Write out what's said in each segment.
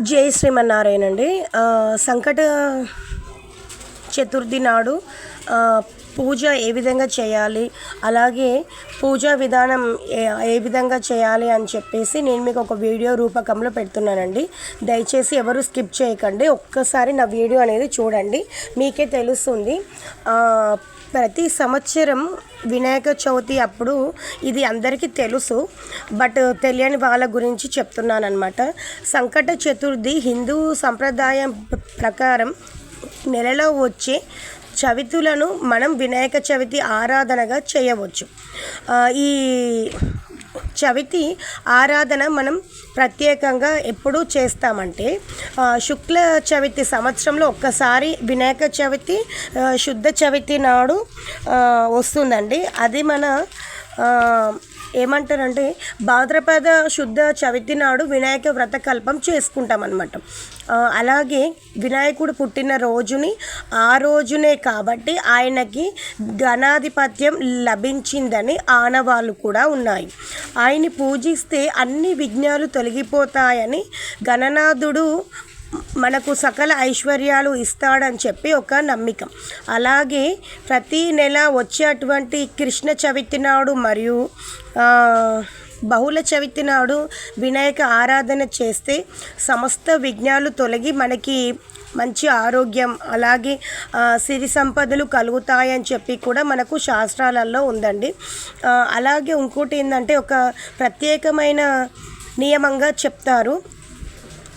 జై శ్రీమన్నారాయణ అండి. సంకట చతుర్థి నాడు పూజ ఏ విధంగా చేయాలి అలాగే పూజా విధానం ఏ ఏ విధంగా చేయాలి అని చెప్పేసి నేను మీకు ఒక వీడియో రూపకంలో పెడుతున్నానండి. దయచేసి ఎవరు స్కిప్ చేయకండి ఒక్కసారి నా వీడియో అనేది చూడండి. మీకే తెలుస్తుంది ప్రతి సంవత్సరం వినాయక చవితి అప్పుడు ఇది అందరికీ తెలుసు బట్ తెలియని వాళ్ళ గురించి చెప్తున్నాను అనమాట సంకట చతుర్థి హిందూ సంప్రదాయం ప్రకారం నెలలో వచ్చే చవితులను మనం వినాయక చవితి ఆరాధనగా చేయవచ్చు. ఈ చవితి ఆరాధన మనం ప్రత్యేకంగా ఎప్పుడు చేస్తామంటే శుక్ల చవితి సంవత్సరంలో ఒక్కసారి వినాయక చవితి శుద్ధ చవితి నాడు వస్తుందండి. అది మన ఏమంటారంటే భాద్రపద శుద్ధ చవితి నాడు వినాయక వ్రతకల్పం చేసుకుంటాం అనమాట అలాగే వినాయకుడు పుట్టిన రోజుని ఆ రోజునే కాబట్టి ఆయనకి ఘనాధిపత్యం లభించిందని ఆనవాళ్ళు కూడా ఉన్నాయి. ఆయన్ని పూజిస్తే అన్ని విఘ్నాలు తొలగిపోతాయని గణనాథుడు మనకు సకల ఐశ్వర్యాలు ఇస్తాడని చెప్పి ఒక నమ్మకం. అలాగే ప్రతి నెల వచ్చేటువంటి కృష్ణ చవితి నాడు మరియు బహుళ చవితి నాడు వినాయక ఆరాధన చేస్తే సమస్త విఘ్నాలు తొలగి మనకి మంచి ఆరోగ్యం అలాగే సిరి సంపదలు కలుగుతాయని చెప్పి కూడా మనకు శాస్త్రాలలో ఉందండి. అలాగే ఇంకోటి ఏంటంటే ఒక ప్రత్యేకమైన నియమంగా చెప్తారు.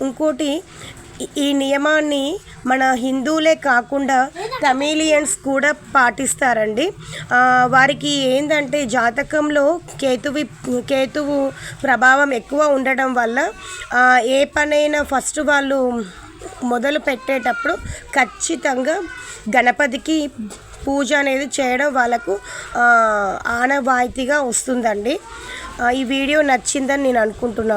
ఇంకోటి ఈ- నియమాన్ని మన హిందువులే కాకుండా తమిళియన్స్ కూడా పాటిస్తారండి. వారికి ఏంటంటే జాతకంలో కేతువి కేతువు ప్రభావం ఎక్కువ ఉండడం వల్ల ఏ పనైనా ఫస్ట్ వాళ్ళు మొదలు పెట్టేటప్పుడు ఖచ్చితంగా గణపతికి పూజ అనేది చేయడం వాళ్ళకు ఆనవాయితీగా వస్తుందండి. ఈ వీడియో నచ్చిందని నేను అనుకుంటున్నాను